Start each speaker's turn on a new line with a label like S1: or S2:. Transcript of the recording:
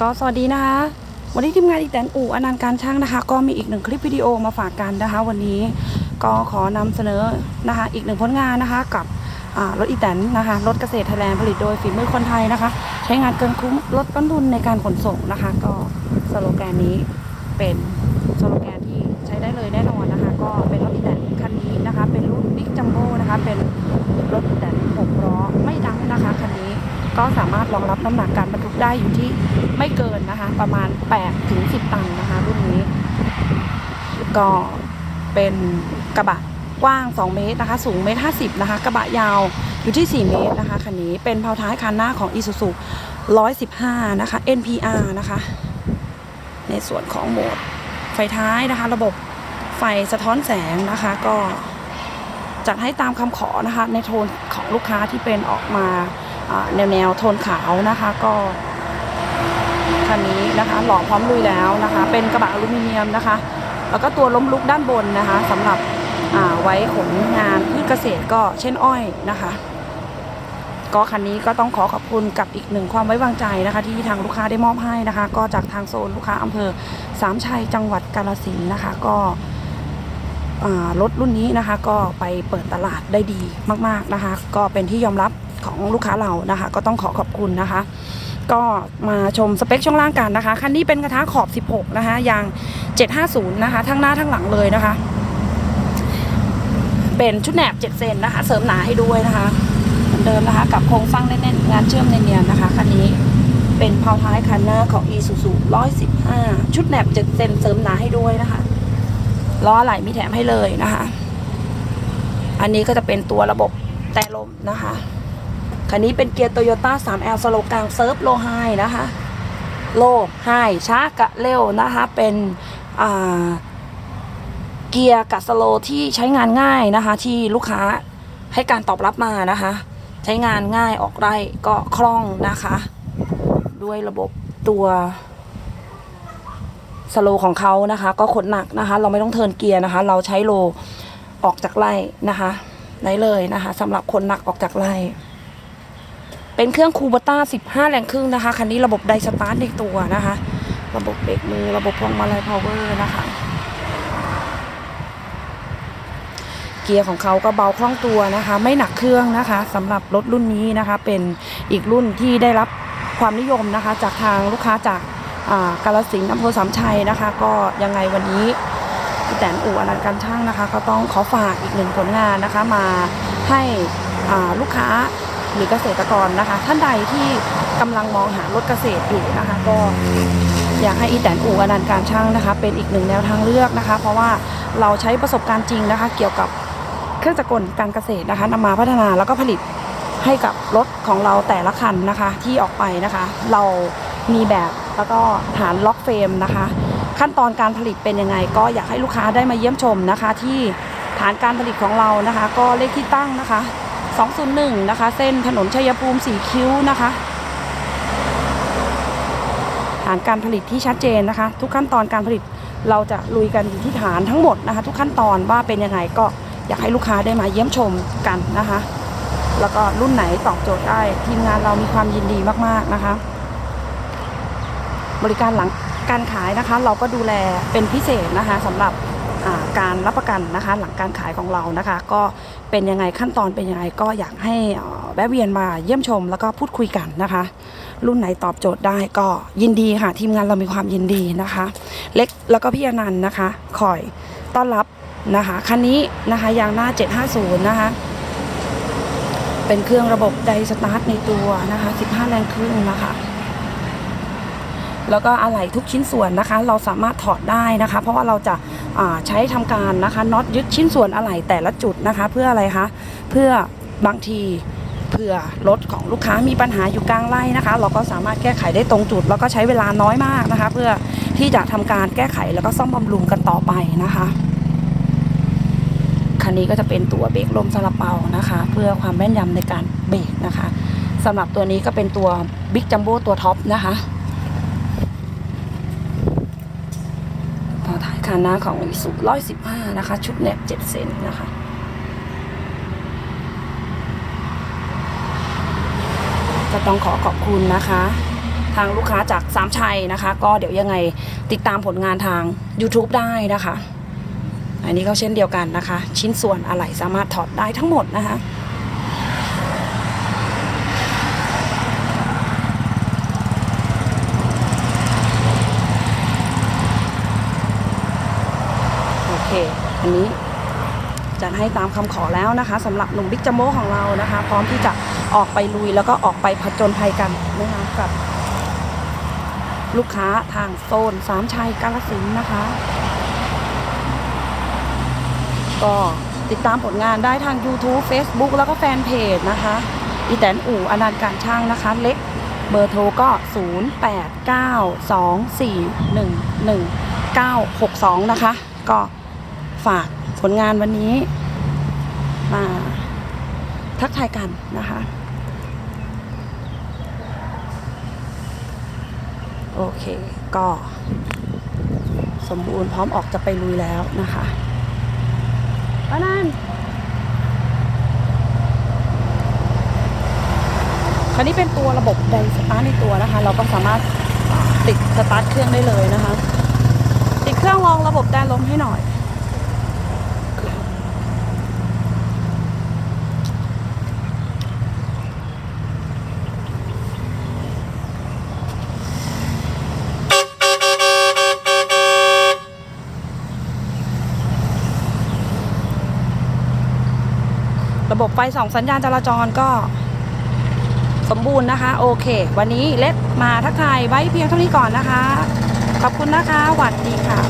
S1: ก็สวัสดีนะคะ วันนี้ทีมงานอีแตนอู่อนันต์การช่างนะคะ ก็มีอีกหนึ่งคลิปวิดีโอมาฝากกันนะคะ วันนี้ก็ขอนำเสนอนะคะ อีกหนึ่งผลงานนะคะ กับรถอีแตนนะคะรถเกษตรไทยแลนด์ผลิตโดยฝีมือคนไทยนะคะ ใช้งานเกินคุ้มลดต้นทุนในการขนส่งนะคะ ก็สโลแกนนี้เป็นสโลแกนที่ใช้ได้เลยแน่นอนนะคะ ก็เป็นรถอีแตนคันนี้นะคะ เป็นรุ่นบิ๊กจัมโบ้นะคะ เป็นรถอีแตนหกล้อไม่ดังนะคะคันนี้ก็สามารถรองรับน้ำหนักการบรรทุกได้อยู่ที่ ไม่เกินนะคะ ประมาณ8ถึง10 ตันนะคะ รุ่นนี้ ก็เป็นกระบะกว้าง 2 เมตรนะคะ สูงเมตร50นะคะ กระบะยาวอยู่ที่ 4 เมตรนะคะคันนี้เป็นเพาท้ายคันหน้าของ Isuzu 115 นะคะ NPR นะคะ ในส่วนของโหมด ไฟท้ายนะคะ ระบบไฟสะท้อนแสงนะคะ ก็จัดให้ตามคำขอนะคะ ในโทนของลูกค้าที่เป็นออกมาแนวแนวโทนขาวนะคะ ก็ คันนี้นะคะ หล่อพร้อมลุยแล้วนะคะ เป็นกระบะอลูมิเนียมนะคะ แล้วก็ตัวล้มลุกด้านบนนะคะสำหรับอ่าไว้ขนงานพืชเกษตรก็เช่นอ้อยนะคะ ก็คันนี้ก็ต้องขอขอบคุณกับอีกหนึ่งความไว้วางใจนะคะ ที่ทางลูกค้าได้มอบให้นะคะ ก็จากทางโซนลูกค้าอำเภอสามชัยจังหวัดกาฬสินนะคะ ก็รถรุ่นนี้นะคะก็ไปเปิดตลาดได้ดีมาก ๆนะคะ ก็เป็นที่ยอมรับของลูกค้าเรานะคะ ก็ต้องขอขอบคุณนะคะ ก็มาชมสเปคช่วงล่างกันนะคะ คันนี้เป็นกระทะขอบ 16 นะคะยาง 750 นะคะ ทั้งหน้าทั้งหลังเลยนะคะ เป็นชุดแหนบ 7 เซนนะคะ เสริมหนาให้ด้วยนะคะเหมือนเดิมนะคะ กับโครงสร้างแน่นๆงานเชื่อมเนียนๆนะคะคันนี้เป็นเพาท้ายคันหน้าของ Isuzu 115 ชุดแหนบ 7 เซนเสริมหนาให้ด้วยนะคะล้อไหลมีแถมให้เลยนะคะ อันนี้ก็จะเป็นตัวระบบแต่ลมนะคะ คันนี้เป็นเกียร์โตโยต้า 3L สโลกลางเซิร์ฟโลไฮนะคะ โลไฮช้ากะเร็วนะคะ เป็นเกียร์กับสโลที่ใช้งานง่ายนะคะ ที่ลูกค้าให้การตอบรับมานะคะ ใช้งานง่ายออกไร่ก็คล่องนะคะ ด้วยระบบตัวสโลของเขานะคะ ก็ขนหนักนะคะ เราไม่ต้องเทินเกียร์นะคะ เราใช้โลออกจากไร่นะคะได้เลยนะคะสำหรับคนหนักออกจากไร่ เป็นเครื่องคูบต้า 15 แรงครึ่งนะคะ คันนี้ระบบไดสตาร์ทในตัวนะคะ ระบบเบรกมือ ระบบพวงมาลัยพาวเวอร์นะคะ เกียร์ของเขาก็เบาคล่องตัวนะคะ ไม่หนักเครื่องนะคะสำหรับรถรุ่นนี้นะคะ เป็นอีกรุ่นที่ได้รับความนิยมนะคะ จากทางลูกค้าจากกาลสินอำเภอสามชัยนะคะ ก็ยังไงวันนี้พี่แตนอู่อนันต์การช่างนะคะ ก็ต้องขอฝากอีกหนึ่งผลงานนะคะ มาให้ลูกค้า หรือเกษตรกรนะคะ ท่านใดที่กำลังมองหารถเกษตรอยู่นะคะ ก็อยากให้อีแตนอู่อนันต์การช่างนะคะ เป็นอีกหนึ่งแนวทางเลือกนะคะ เพราะว่าเราใช้ประสบการณ์จริงนะคะ เกี่ยวกับเครื่องจักรกลการเกษตรนะคะนำมาพัฒนาแล้วก็ผลิตให้กับรถของเราแต่ละคันนะคะ ที่ออกไปนะคะ เรามีแบบแล้วก็ฐานล็อกเฟรมนะคะ ขั้นตอนการผลิตเป็นยังไง ก็อยากให้ลูกค้าได้มาเยี่ยมชมนะคะ ที่ฐานการผลิตของเรานะคะ ก็เลขที่ตั้งนะคะ 201 นะคะ เส้นถนนชัยภูมิสีคิ้วนะคะ ฐานการผลิตที่ชัดเจนนะคะ ทุกขั้นตอนการผลิตเราจะลุยกันอยู่ที่ฐานทั้งหมดนะคะ ทุกขั้นตอนว่าเป็นยังไงก็อยากให้ลูกค้าได้มาเยี่ยมชมกันนะคะ แล้วก็รุ่นไหนตอบโจทย์ได้ทีมงานเรามีความยินดีมากๆนะคะ บริการหลังการขายนะคะ เราก็ดูแลเป็นพิเศษนะคะสำหรับ การรับประกันนะคะหลังการขายของเรานะคะ ก็เป็นยังไงขั้นตอนเป็นยังไงก็อยากให้เอ่อแวะเวียนมาเยี่ยมชม แล้วก็พูดคุยกันนะคะ รุ่นไหนตอบโจทย์ได้ก็ยินดีค่ะทีมงานเรามีความยินดีนะคะ เล็กแล้วก็พี่อนันต์นะคะคอยต้อนรับนะคะคันนี้นะคะยางหน้า 750 นะคะเป็นเครื่องระบบไดสตาร์ทในตัวนะคะ 15 แรงครึ่งนะคะแล้วก็อะไหล่ทุกชิ้นส่วนนะคะ เราสามารถถอดได้นะคะ เพราะว่าเราจะ ใช้ทำการนะคะน็อตยึดชิ้นส่วนอะไหล่แต่ละจุดนะคะ เพื่ออะไรคะเพื่อบางทีเผื่อรถของลูกค้ามีปัญหาอยู่กลางไร่นะคะ เราก็สามารถแก้ไขได้ตรงจุด แล้วก็ใช้เวลาน้อยมากนะคะ เพื่อที่จะทำการแก้ไขแล้วก็ซ่อมบำรุงกันต่อไปนะคะคันนี้ก็จะเป็นตัวเบรกลมซาลาเปานะคะ เพื่อความแม่นยำในการเบรกนะคะสำหรับตัวนี้ก็เป็นตัวบิ๊กจัมโบ้ตัวท็อปนะคะ ต่อท้าน้าของอิสุร้อยสิบห้านะคะ ชุดแนบเจ็ดเซนนะคะก็ต้องขอขอบคุณนะคะ ทางลูกค้าจากสามชัยนะคะ ก็เดี๋ยวยังไงติดตามผลงานทาง YouTube ได้นะคะ อันนี้ก็เช่นเดียวกันนะคะ ชิ้นส่วนอะไหล่สามารถถอดได้ทั้งหมดนะคะ เค อันนี้จัดให้ตามคำขอแล้วนะคะสำหรับหนุ่มบิ๊กจัมโบ้ของเรานะคะ พร้อมที่จะออกไปลุยแล้วก็ออกไปผจญภัยกันนะคะกับลูกค้าทางโซนสามชัยกาลสินนะคะ ก็ติดตามผลงานได้ทาง YouTube Facebook แล้วก็แฟนเพจนะคะ อีแตนอู่อนันต์การช่างนะคะ เล็กเบอร์โทรก็ 0892411962 นะคะ ก็ ฝากผลงานวันนี้มาทักทายกันนะคะ โอเค ก็สมบูรณ์พร้อมออกจะไปลุยแล้วนะคะป้านันคราวนี้เป็นตัวระบบไดสตาร์ทในตัวนะคะ เราก็สามารถติดสตาร์ทเครื่องได้เลยนะคะ ติดเครื่องรองระบบแดนลมให้หน่อย ระบบไฟสองสัญญาณจราจรก็สมบูรณ์นะคะ โอเค วันนี้เล็กมาทักทายไว้เพียงเท่านี้ก่อนนะคะ ขอบคุณนะคะหวัดดีค่ะ